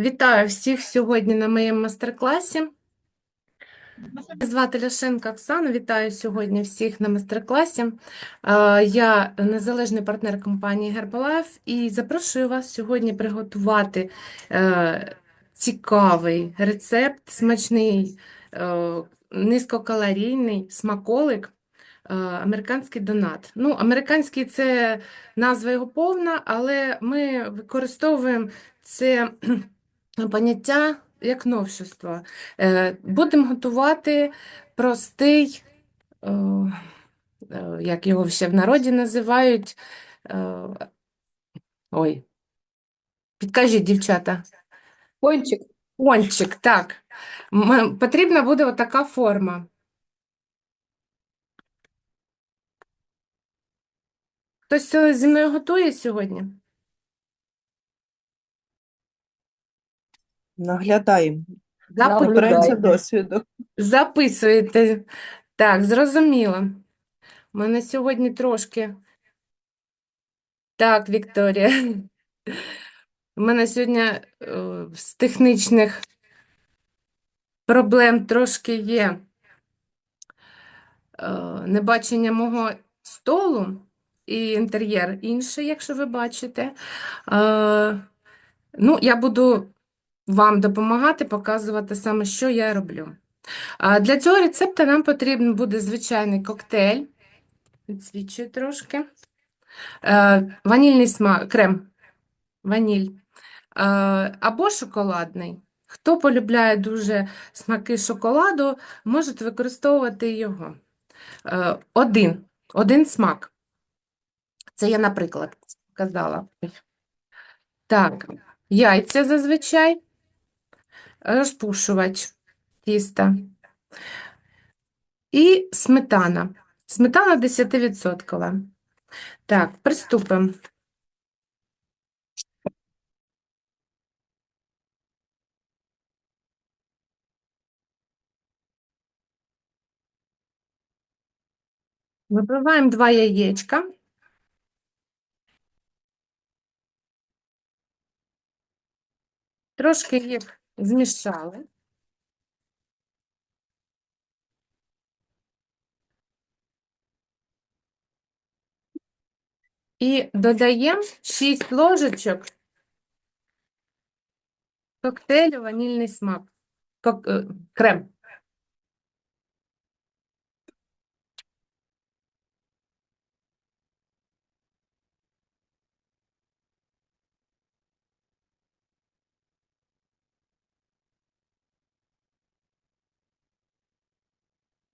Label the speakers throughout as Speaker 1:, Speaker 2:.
Speaker 1: Вітаю всіх сьогодні на моєму майстер-класі. Мене звати Ляшенко Оксана. Вітаю сьогодні всіх на майстер-класі. Е, Я незалежний партнер компанії Herbalife і запрошую вас сьогодні приготувати е, цікавий рецепт, смачний, е, низькокалорійний смаколик. Американський донат. Ну, американський це назва його повна, але ми використовуємо це поняття як новшество. Е, Будемо готувати простий, е, е, як його ще в народі називають. е, Ой, підкажіть, дівчата.
Speaker 2: Пончик.
Speaker 1: Пончик, так. Потрібна буде отака форма. Хтось е, зі мною готує сьогодні?
Speaker 3: Наглядаємо.
Speaker 1: Запи-
Speaker 2: Наблюдаю.
Speaker 3: Досвіду.
Speaker 1: Записуєте. Так, зрозуміло. У мене сьогодні трошки. Так, Вікторія. У мене сьогодні е, з технічних проблем трошки є е, небачення мого столу і інтер'єр інший, якщо ви бачите. Е, ну, я буду вам допомагати, показувати саме, що я роблю. Для цього рецепту нам потрібен буде звичайний коктейль. Відсвічую трошки. Е, Ванільний смак, крем, ваніль. Е, Або шоколадний. Хто полюбляє дуже смаки шоколаду, можете використовувати його. Е, Один, один смак. Це я, наприклад, казала. Так, яйця зазвичай, розпушувач тіста. І сметана. Сметана 10%. Так, приступимо. Вибиваємо два яєчка. Трошки їх змішали. І додаємо 6 ложечок коктейлю ванільний смак. Е, Крем.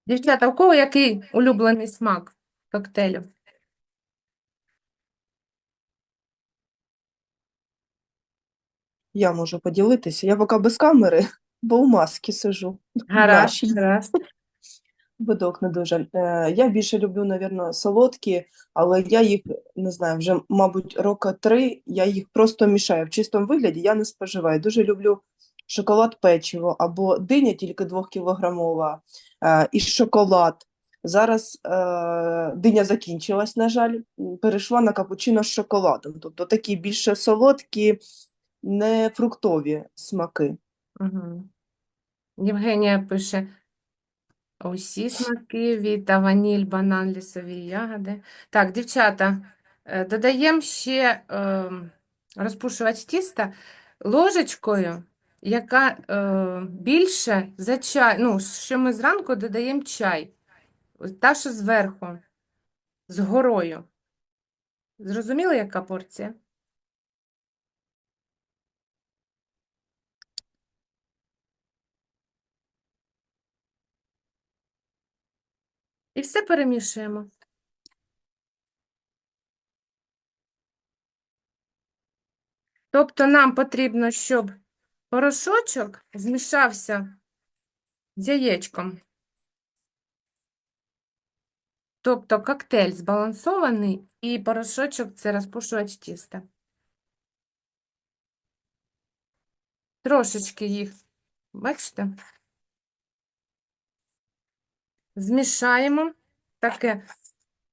Speaker 1: Дівчата, у кого який улюблений смак коктейлю?
Speaker 3: Я можу поділитися. Я поки без камери, бо у масці сижу.
Speaker 1: Гаразд,
Speaker 3: Наші.
Speaker 1: гаразд.
Speaker 3: Видок не дуже. Е, Я більше люблю, напевно, солодкі, але я їх не знаю, вже, мабуть, роки три я їх просто мішаю. В чистому вигляді я не споживаю. Дуже люблю шоколад печиво або диня тільки 2-кілограмова е, і шоколад. Зараз е, диня закінчилась, на жаль, перейшла на капучино з шоколадом. Тобто такі більше солодкі, не фруктові смаки.
Speaker 1: Угу. Євгенія пише: усі смаки віта, ваніль, банан, лісові ягоди. Так, дівчата, е, додаємо ще ем, розпушувач тіста ложечкою, яка е, більше за чай. Ну, що ми зранку додаємо чай. Та, що зверху, з горою. Зрозуміли, яка порція? І все перемішуємо. Тобто нам потрібно, щоб порошочок змішався з яєчком. Тобто коктейль збалансований і порошочок – це розпушувач тіста. Трошечки їх, бачите? Змішаємо. Таке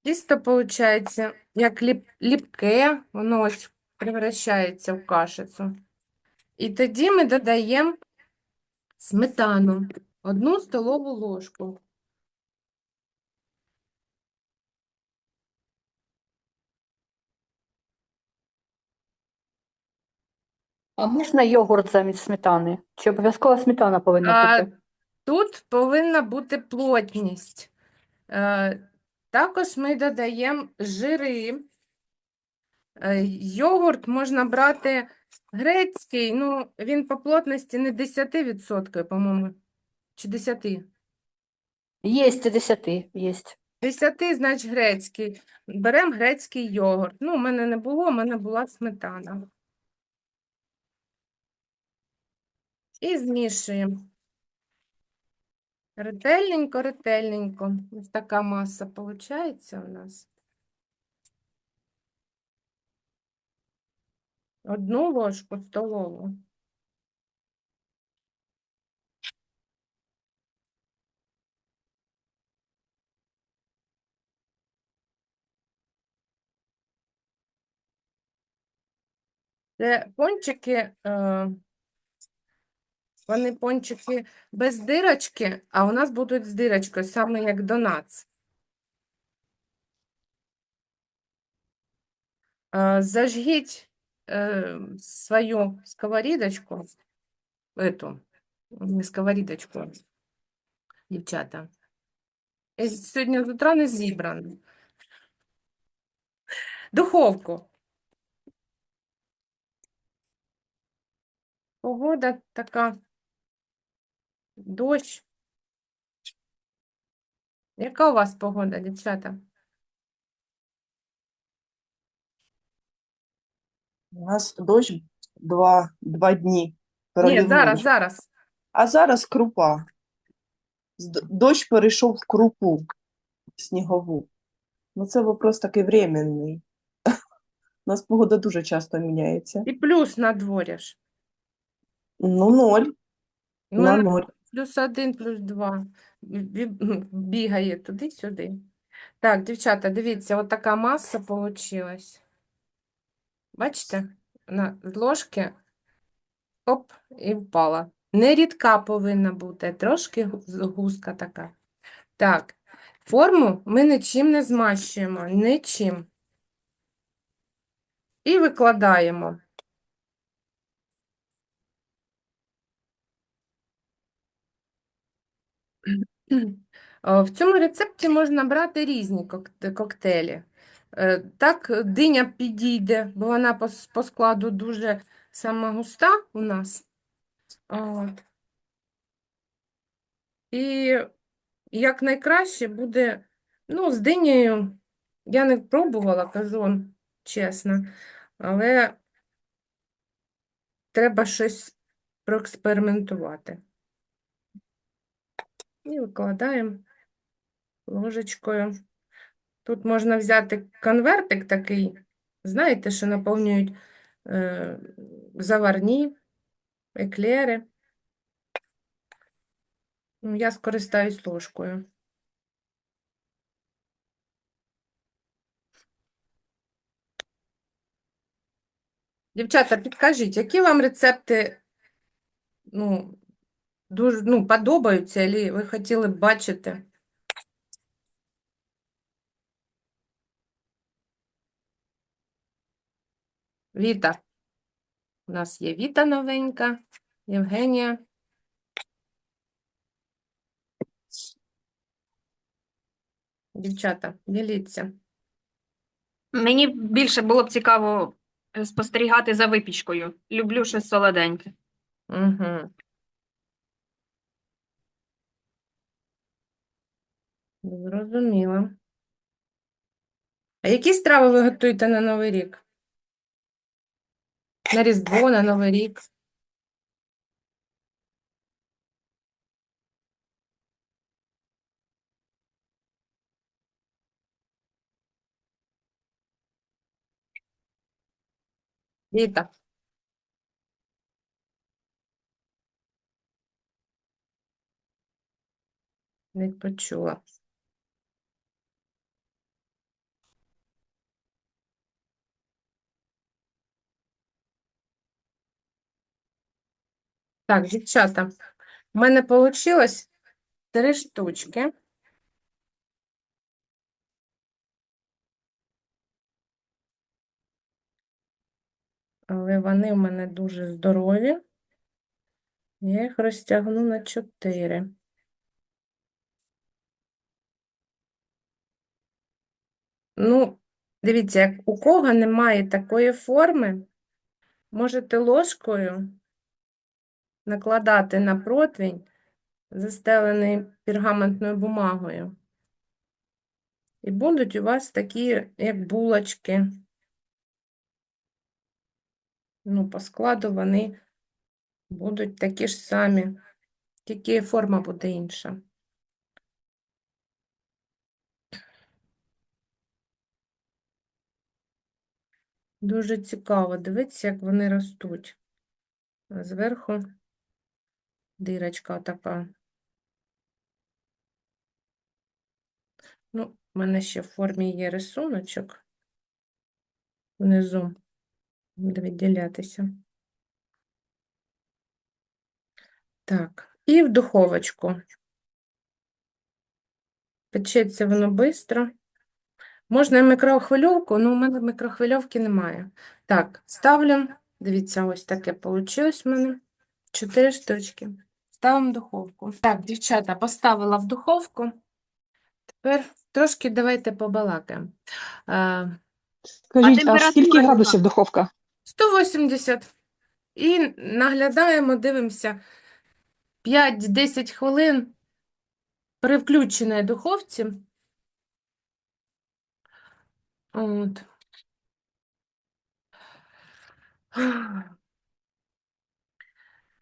Speaker 1: тісто виходить, як ліп, ліпке, воно ось превращається в кашицю. І тоді ми додаємо сметану. Одну столову ложку.
Speaker 2: А можна йогурт замість сметани? Чи обов'язково сметана повинна
Speaker 1: А,
Speaker 2: бути?
Speaker 1: тут повинна бути плотність. Е, також ми додаємо жири. Е, йогурт можна брати грецький, ну, він по плотності не 10%, по-моєму, чи 10%.
Speaker 2: Єсть 10, єсть.
Speaker 1: 10, значить грецький. Беремо грецький йогурт. Ну, у мене не було, у мене була сметана. І змішуємо. Ретельненько, ретельненько. Ось така маса виходить у нас. Одну ложку столову. Це пончики, е, вони пончики без дирочки, а у нас будуть з дирочкою, саме як донатс. Е, Зажгіть е, свою сковорідочку, эту, не сковорідочку, дівчата. І Сьогодні з утра не зібрано. Духовку. Погода така, дощ. Яка у вас погода, дівчата?
Speaker 3: У нас дощ два, два дні.
Speaker 1: Ні, зараз, зараз.
Speaker 3: А зараз крупа. Дощ перейшов в крупу снігову. Ну, це вопрос такий временний. У нас погода дуже часто міняється.
Speaker 1: І плюс на дворі ж.
Speaker 3: Ну, ноль.
Speaker 1: У
Speaker 3: На ноль.
Speaker 1: плюс один, плюс два. Бі- бі- Бігає туди-сюди. Так, дівчата, дивіться, от така маса получилась. Бачите? На, з ложки оп, і впала. Не рідка повинна бути, трошки гу- густка така. Так, форму ми нічим не змащуємо, нічим. І викладаємо. Е, В цьому рецепті можна брати різні коктейлі. Е, Так, диня підійде, бо вона по, по складу дуже сама густа у нас. От. І як найкраще буде, ну, з динею, я не пробувала, кажу вам чесно, але треба щось проекспериментувати. І викладаємо ложечкою. Тут можна взяти конвертик такий, знаєте, що наповнюють е, заварні, еклери. Ну, Я скористаюсь ложкою. Дівчата, підкажіть, які вам рецепти ну, дуже ну, подобаються, або ви хотіли б бачити? Віта. У нас є Віта новенька, Євгенія. Дівчата, діліться.
Speaker 4: Мені більше було б цікаво е, спостерігати за випічкою. Люблю щось солоденьке.
Speaker 1: Угу. Зрозуміло. А які страви ви готуєте на Новий рік? На Різдво, на Новий рік? Віта. Не почула. Так, дівчата, в мене вийшло три штучки. Але вони в мене дуже здорові. Я їх розтягну на чотири. Ну, дивіться, як у кого немає такої форми, можете ложкою накладати на противень, застелений пергаментною бумагою. І будуть у вас такі, як булочки. Ну, по складу вони будуть такі ж самі, тільки форма буде інша. Дуже цікаво. Дивіться, як вони ростуть. Зверху дирочка така. Ну, в мене ще в формі є рисуночок. Внизу буде відділятися. Так, і в духовочку. Печеться воно швидко. Можна мікрохвильовку, але у мене мікрохвильовки немає. Так, ставлю. Дивіться, ось таке вийшло в мене. Чотири штучки. Ставимо в духовку. Так, дівчата, поставила в духовку. Тепер трошки давайте побалакаємо. Е,
Speaker 5: Скажіть, а,
Speaker 4: температура
Speaker 5: скільки градусів духовка?
Speaker 1: 180. І наглядаємо, дивимося 5-10 хвилин при включеній духовці. От.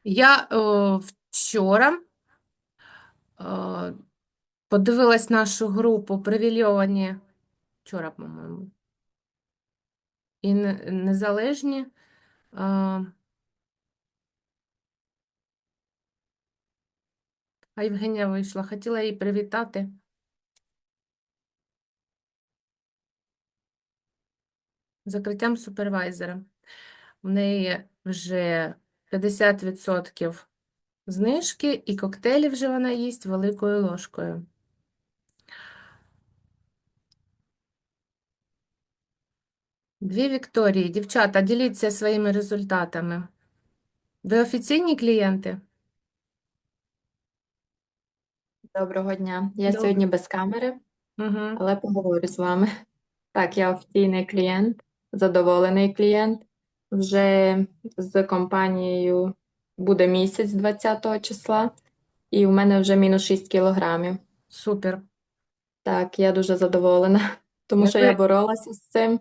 Speaker 1: Я о, вчора подивилась нашу групу привільйовані вчора, по-моєму, і незалежні. А, а Євгенія вийшла, хотіла її привітати. Закриттям супервайзера. У неї вже 50% знижки, і коктейлі вже вона їсть великою ложкою. Дві Вікторії. Дівчата, діліться своїми результатами. Ви офіційні клієнти?
Speaker 6: Доброго дня. Я
Speaker 1: Доброго.
Speaker 6: сьогодні без камери,
Speaker 1: Угу.
Speaker 6: але поговорю з вами. Так, я офіційний клієнт, задоволений клієнт. Вже з компанією буде місяць 20 числа, і в мене вже мінус 6 кілограмів.
Speaker 1: Супер.
Speaker 6: Так, я дуже задоволена, тому що я боролася з цим,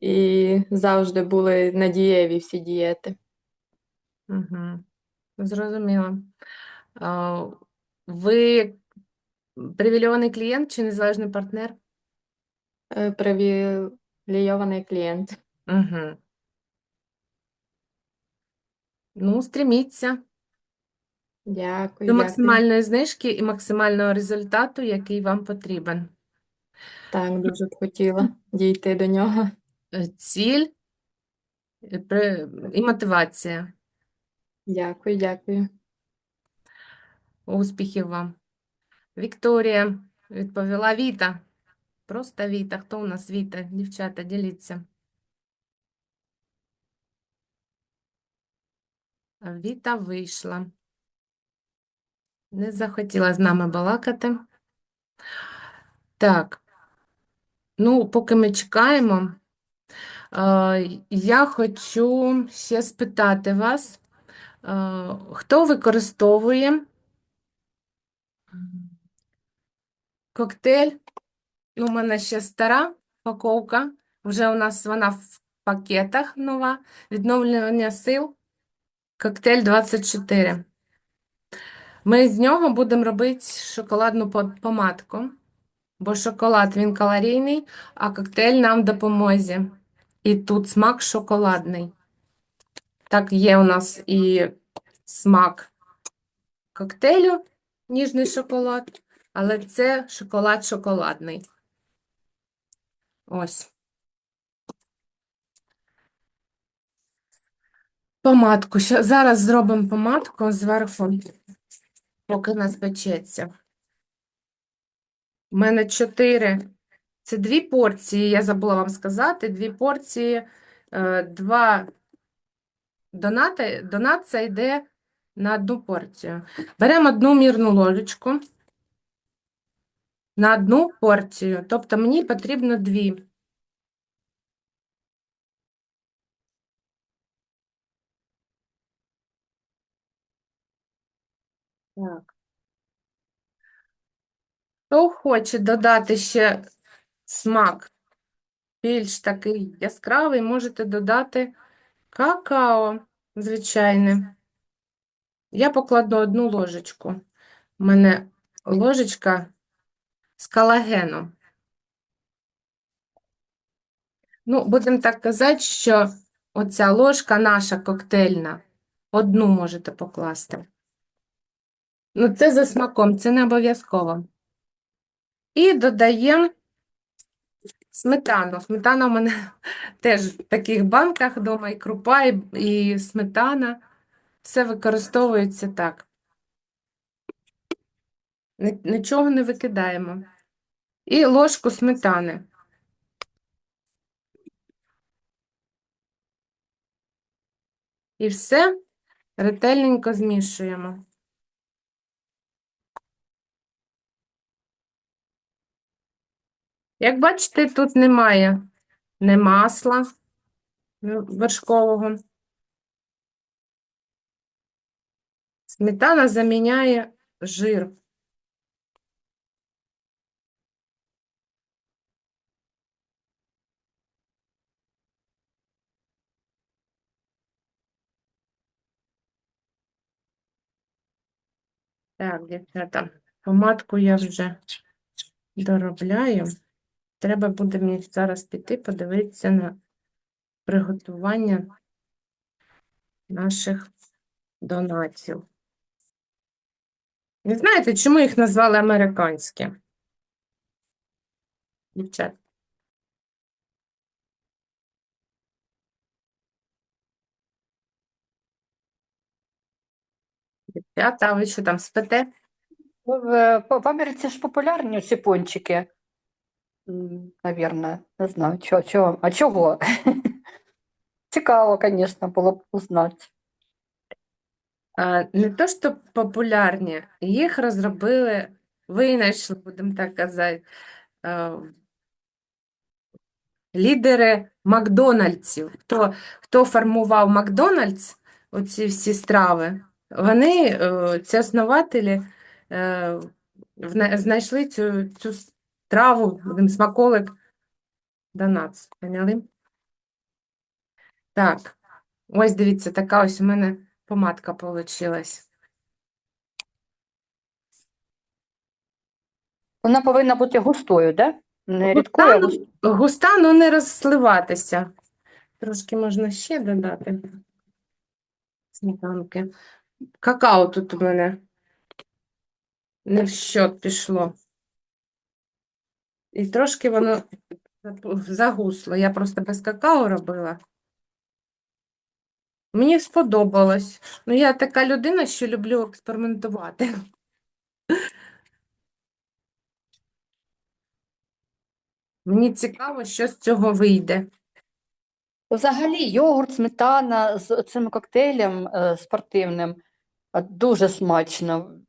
Speaker 6: і завжди були надієві всі дієти.
Speaker 1: Угу. Зрозуміло. А, Ви привілейований клієнт чи незалежний партнер?
Speaker 6: Е, Привілейований клієнт.
Speaker 1: Угу. Ну, стріміться
Speaker 6: Дякую,
Speaker 1: до
Speaker 6: дякую.
Speaker 1: максимальної знижки і максимального результату, який вам потрібен.
Speaker 6: Так, дуже б хотіла дійти до нього.
Speaker 1: Е, Ціль е, і мотивація.
Speaker 6: Дякую, дякую.
Speaker 1: Успіхів вам. Вікторія відповіла Віта. Просто Віта. Хто у нас Віта? Дівчата, діліться. Віта вийшла. Не захотіла з нами балакати. Так. Ну, поки ми чекаємо, е, я хочу ще спитати вас, е, хто використовує коктейль? У мене ще стара паковка, вже у нас вона в пакетах нова, відновлення сил, коктейль 24. Ми з нього будемо робити шоколадну помадку, бо шоколад він калорійний, а коктейль нам в допомозі. І тут смак шоколадний. Так, є у нас і смак коктейлю, ніжний шоколад, але це шоколад шоколадний. Ось. Помадку. Зараз зробимо помадку зверху, поки нас печеться. У мене чотири. Це дві порції, я забула вам сказати. Дві порції, е, два донати. Донат це йде на одну порцію. Беремо одну мірну ложечку на одну порцію. Тобто мені потрібно дві. Так. Хто хоче додати ще смак більш такий яскравий, можете додати какао звичайне. Я покладу одну ложечку. У мене ложечка з колагену. Ну, будемо так казати, що оця ложка наша коктейльна, одну можете покласти. Ну, це за смаком, це не обов'язково. І додаємо сметану. Сметана у мене теж в таких банках вдома, і крупа, і, і сметана. Все використовується так. Нічого не викидаємо. І ложку сметани. І все ретельненько змішуємо. Як бачите, тут немає не масла вершкового. Сметана заміняє жир. Так, дівчата, помадку я вже доробляю. Треба буде мені зараз піти подивитися на приготування наших донатів. Ви знаєте, чому їх назвали американські? Дівчат. Дівчата, ви що там спите?
Speaker 2: В, в, в Америці ж популярні ці пончики. М, Навірно, не знаю, чого, чого. А чого? Цікаво, звісно, було б узнати.
Speaker 1: Не то, що популярні, їх розробили, винайшли, будемо так казати, лідери Макдональдсів. Хто, хто формував Макдональдс, оці всі страви, вони, е, ці основателі, е, знайшли цю, цю страву, будемо смаколик Донатс. Поняли? Так, ось дивіться, така ось у мене помадка получилась.
Speaker 2: Вона повинна бути густою, да? Не рідкою, а
Speaker 1: Густа,
Speaker 2: густою.
Speaker 1: ну, густа, ну не розсливатися. Трошки можна ще додати сметанки. Какао тут у мене не в счет пішло. І трошки воно загусло. Я просто без какао робила. Мені сподобалось. Ну, я така людина, що люблю експериментувати. Мені цікаво, що з цього вийде.
Speaker 2: Взагалі, йогурт, сметана з цим коктейлем е, спортивним е, дуже смачно.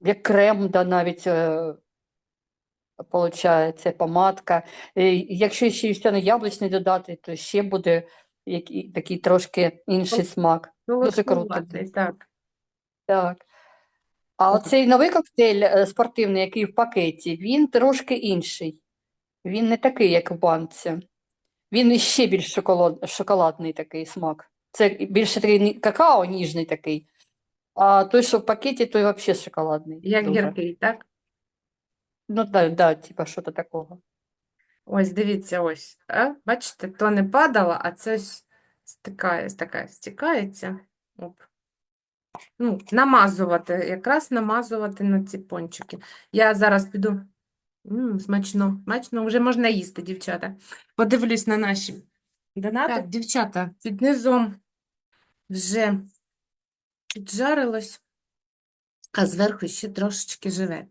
Speaker 2: Як крем, да, навіть е, получається, помадка. Якщо ще вівсяно-яблучний додати, то ще буде який, такий трошки інший смак. Дуже круто.
Speaker 1: Так.
Speaker 2: Так. А оцей новий коктейль е, спортивний, який в пакеті, він трошки інший. Він не такий, як в банці. Він іще більш шоколад, шоколадний такий смак. Це більше такий какао ніжний такий. А той, що в пакеті, той взагалі шоколадний.
Speaker 1: Як гіркий, так?
Speaker 2: Ну, да, да, типа, що то такого.
Speaker 1: Ось, дивіться, ось. А? Бачите, то не падало, а це ось стикає, така стікається. Оп. Ну, намазувати, якраз намазувати на ці пончики. Я зараз піду. М, смачно, смачно, вже можна їсти, дівчата. Подивлюсь на наші донати. Так, дівчата, під низом вже піджарилось, а зверху ще трошечки живе.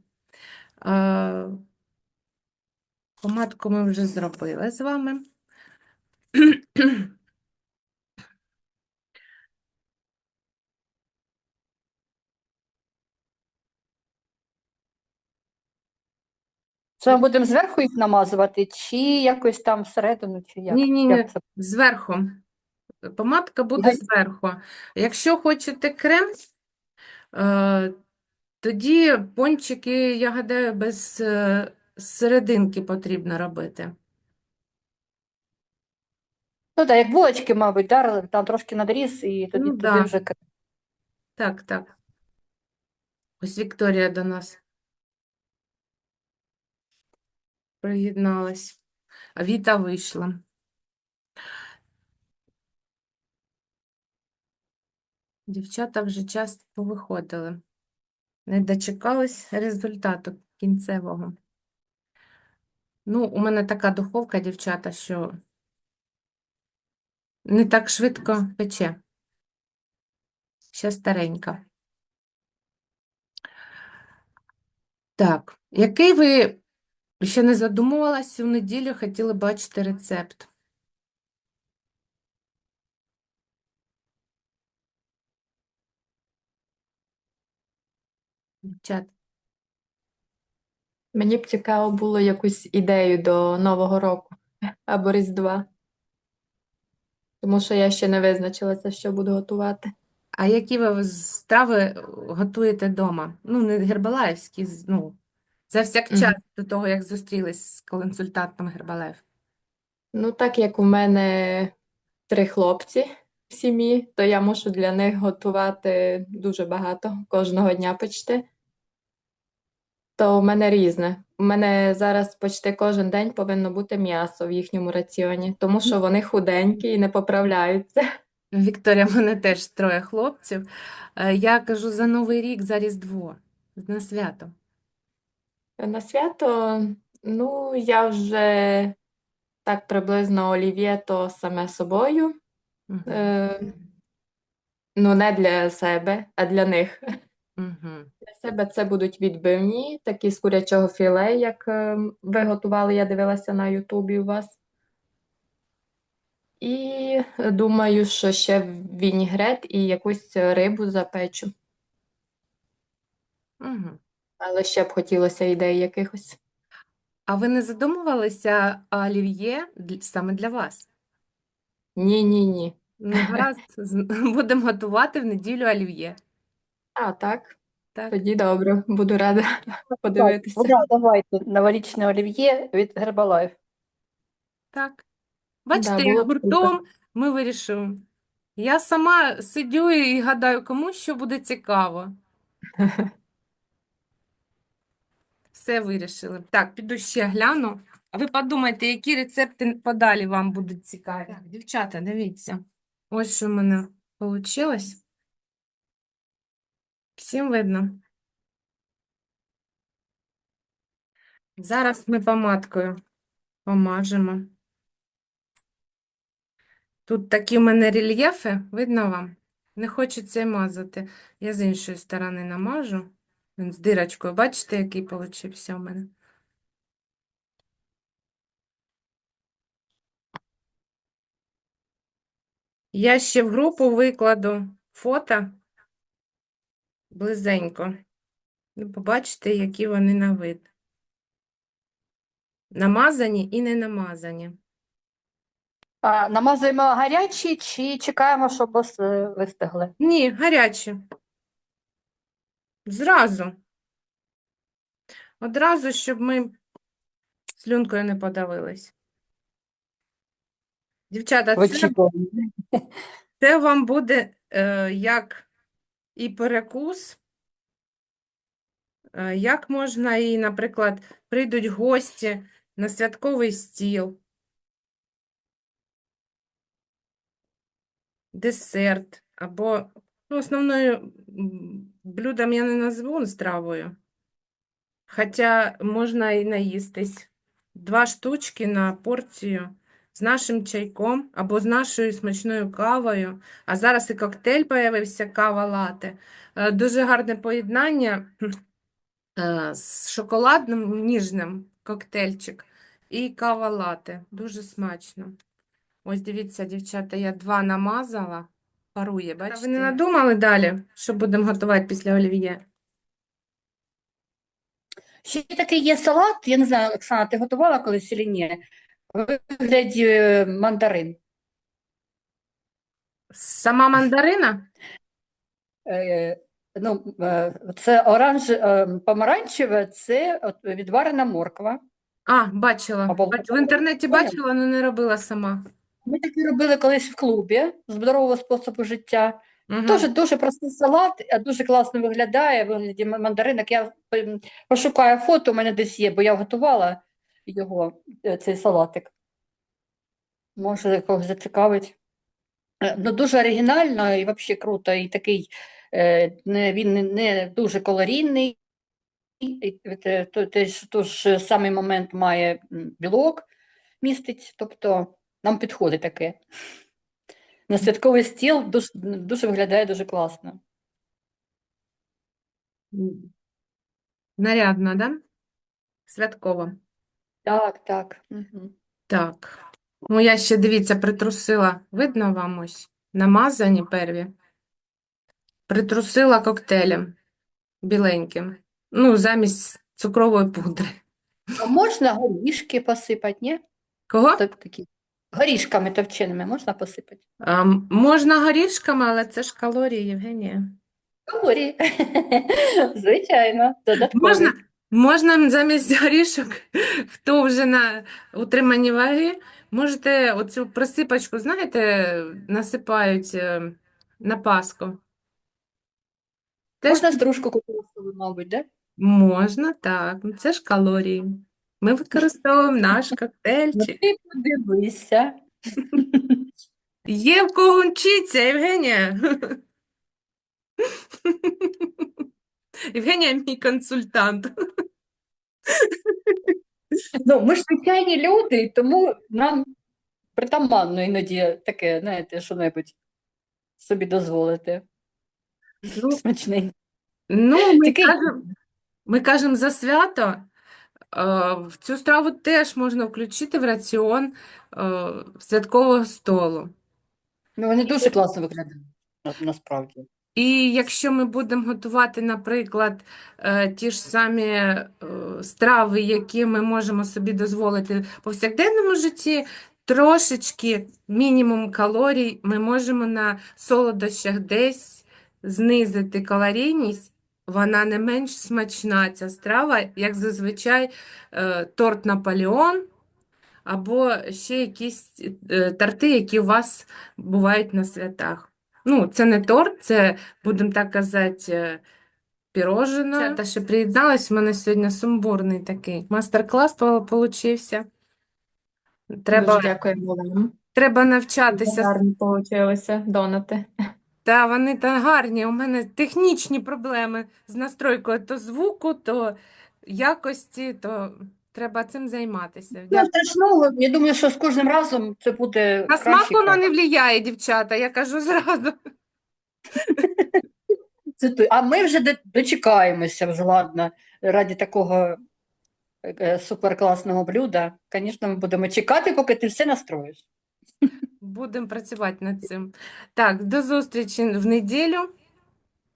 Speaker 1: Помадку ми вже зробили з вами.
Speaker 2: Це ми будемо зверху їх намазувати, чи якось там всередину, чи як?
Speaker 1: Ні-ні-ні.
Speaker 2: Як це?
Speaker 1: Зверху. Помадка буде зверху. Якщо хочете крем, е, тоді пончики, я гадаю, без е, серединки потрібно робити.
Speaker 2: Ну так, як булочки, мабуть, да, там трошки надріз, і тоді
Speaker 1: Ну,
Speaker 2: туди
Speaker 1: да.
Speaker 2: вже.
Speaker 1: Так, так. Ось Вікторія до нас приєдналась. А Віта вийшла. Дівчата вже часто повиходили. Не дочекались результату кінцевого. Ну, у мене така духовка, дівчата, що не так швидко пече. Ще старенька. Так, який ви ще не задумувалась, в неділю хотіли бачити рецепт? Дівчат,
Speaker 6: Мені б цікаво було якусь ідею до Нового року або Різдва. Тому що я ще не визначилася, що буду готувати.
Speaker 1: а які ви страви готуєте вдома? Ну, не гербалаївські, ну, завсякчас до того, як зустрілись з консультантом Гербалаїв.
Speaker 6: Ну, так як у мене три хлопці в сім'ї, то я мушу для них готувати дуже багато кожного дня почти. То в мене різне. У мене зараз почти кожен день повинно бути м'ясо в їхньому раціоні, тому що вони худенькі і не поправляються.
Speaker 1: Вікторія, в мене теж троє хлопців. Е, Я кажу за Новий рік, за Різдво, на свято.
Speaker 6: На свято, ну, я вже так приблизно олів'є то саме собою.
Speaker 1: Мгм.
Speaker 6: Е, ну, не для себе, а для них.
Speaker 1: Мгм.
Speaker 6: Для себе це будуть відбивні, такі з курячого філе, як е, ви готували, я дивилася на Ютубі у вас. І думаю, що ще вінігрет і якусь рибу запечу.
Speaker 1: Мгм.
Speaker 6: Але ще б хотілося ідей якихось.
Speaker 1: А ви не задумувалися олів'є дл- саме для вас?
Speaker 6: Ні, ні, ні.
Speaker 1: Ну, гаразд, з- будемо готувати в неділю олів'є.
Speaker 6: А, так,
Speaker 1: Так,
Speaker 6: тоді добре, буду рада
Speaker 2: Так,
Speaker 6: подивитися.
Speaker 2: да, давайте новорічне олів'є від Herbalife.
Speaker 1: так. Бачите,
Speaker 6: було б круто.
Speaker 1: гуртом ми вирішуємо. Я сама сидю і гадаю, кому що буде цікаво. Все вирішили. Так, піду ще гляну. А ви подумайте, які рецепти подалі вам будуть цікаві. Так, дівчата, дивіться. Ось що в мене вийшло. Всім видно. Зараз ми помадкою помажемо. Тут такі в мене рельєфи, видно вам? Не хочеться мазати. Я з іншої сторони намажу. Він з дирочкою. Бачите, який получився у мене? Я ще в групу викладу фото близенько. Побачите, які вони на вид. Намазані і не намазані.
Speaker 2: А, намазуємо гарячі чи чекаємо, щоб е, вистигли?
Speaker 1: Ні, гарячі. Зразу. Одразу, щоб ми слюнкою не подавились. Дівчата, це, це вам буде е, як і перекус, е, як можна і, наприклад, прийдуть гості на святковий стіл, десерт, або ну, основною блюдом я не назву стравою. Хоча можна і наїстись. Два штучки на порцію з нашим чайком або з нашою смачною кавою. А зараз і коктейль появився, кава лате. Е, Дуже гарне поєднання е, з шоколадним ніжним коктейльчик і кава лате. Дуже смачно. Ось дивіться, дівчата, я два намазала. Парує, бачите? Ви не надумали далі, що будемо готувати після олів'є?
Speaker 2: Ще такий є салат, я не знаю, Оксана, ти готувала колись чи ні? Вигляді е, мандарин.
Speaker 1: Сама мандарина?
Speaker 2: Е, ну, е, це оранж, е, помаранчеве, це от відварена морква.
Speaker 1: А, бачила.
Speaker 2: Або
Speaker 1: В інтернеті бачила, але не робила сама.
Speaker 2: Ми таке робили колись в клубі здорового способу життя.
Speaker 1: Мгм.
Speaker 2: Дуже дуже простий салат, а дуже класно виглядає вигляді мандаринок. Я пошукаю фото, у мене десь є, бо я готувала його, е, цей салатик. Може, когось зацікавить. Е, Ну, дуже оригінально і взагалі круто. І такий е, він не, дуже калорійний. Тож самий момент має білок містить, тобто нам підходить таке. На святковий стіл дуже, дуже виглядає дуже класно.
Speaker 1: Нарядно, да? Святково.
Speaker 2: Так, так. Угу.
Speaker 1: Так. Ну, я ще, дивіться, притрусила. Видно вам ось? Намазані перві. Притрусила коктейлем біленьким. Ну, замість цукрової пудри.
Speaker 2: А можна горішки посипати, ні?
Speaker 1: Кого?
Speaker 2: Так, такі. Горішками товченими можна посипати?
Speaker 1: А, м, можна горішками, але це ж калорії, Євгенія.
Speaker 2: Калорії. Звичайно, додаткові.
Speaker 1: Можна, можна замість горішок, хто вже на утриманні ваги, можете оцю присипочку, знаєте, насипають е, на паску. Теж
Speaker 2: Можна стружку кукурудзову, мабуть, да?
Speaker 1: можна, так. Це ж калорії. Ми використовуємо наш
Speaker 2: Ну,
Speaker 1: коктейльчик.
Speaker 2: ти подивися.
Speaker 1: Є в кого вчитися, Євгенія. Євгенія мій консультант.
Speaker 2: Ну, ми ж звичайні люди, тому нам притаманно іноді таке, знаєте, що-небудь собі дозволити.
Speaker 1: Ну,
Speaker 2: Смачненько.
Speaker 1: Ну, ми
Speaker 2: Такий-
Speaker 1: кажемо, ми кажемо за свято. е, В цю страву теж можна включити в раціон е, святкового столу.
Speaker 2: Ну, вони дуже класно виглядають, насправді.
Speaker 1: І якщо ми будемо готувати, наприклад, е, ті ж самі е, страви, які ми можемо собі дозволити в повсякденному житті, трошечки мінімум калорій ми можемо на солодощах десь знизити калорійність. Вона не менш смачна, ця страва, як зазвичай е, торт Наполеон або ще якісь торти, які у вас бувають на святах. Ну, це не торт, це, будемо так казати, е, пірожина. Та що приєдналась, у мене сьогодні сумбурний такий мастер-клас по- получився. Треба,
Speaker 6: Дуже дякуємо вам.
Speaker 1: треба навчатися.
Speaker 6: Гарно получилося донати.
Speaker 1: Та вони та гарні. У мене технічні проблеми з настройкою то звуку, то якості, то треба цим займатися.
Speaker 2: Ну, страшного, я думаю, що з кожним разом це буде
Speaker 1: На смак воно не впливає, дівчата, я кажу зразу.
Speaker 2: Це той. А ми вже дочекаємося вже, ладно, раді такого е, суперкласного блюда. Звісно, ми будемо чекати, поки ти все настроїш.
Speaker 1: Будемо працювати над цим. Так, до зустрічі в неділю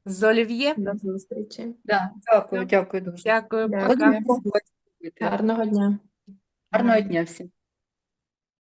Speaker 1: з Олів'є.
Speaker 6: До зустрічі.
Speaker 2: Да, дякую, дякую дуже.
Speaker 1: Дякую,
Speaker 6: Дякую.
Speaker 1: пока.
Speaker 6: Гарного дня.
Speaker 2: Гарного дня всім.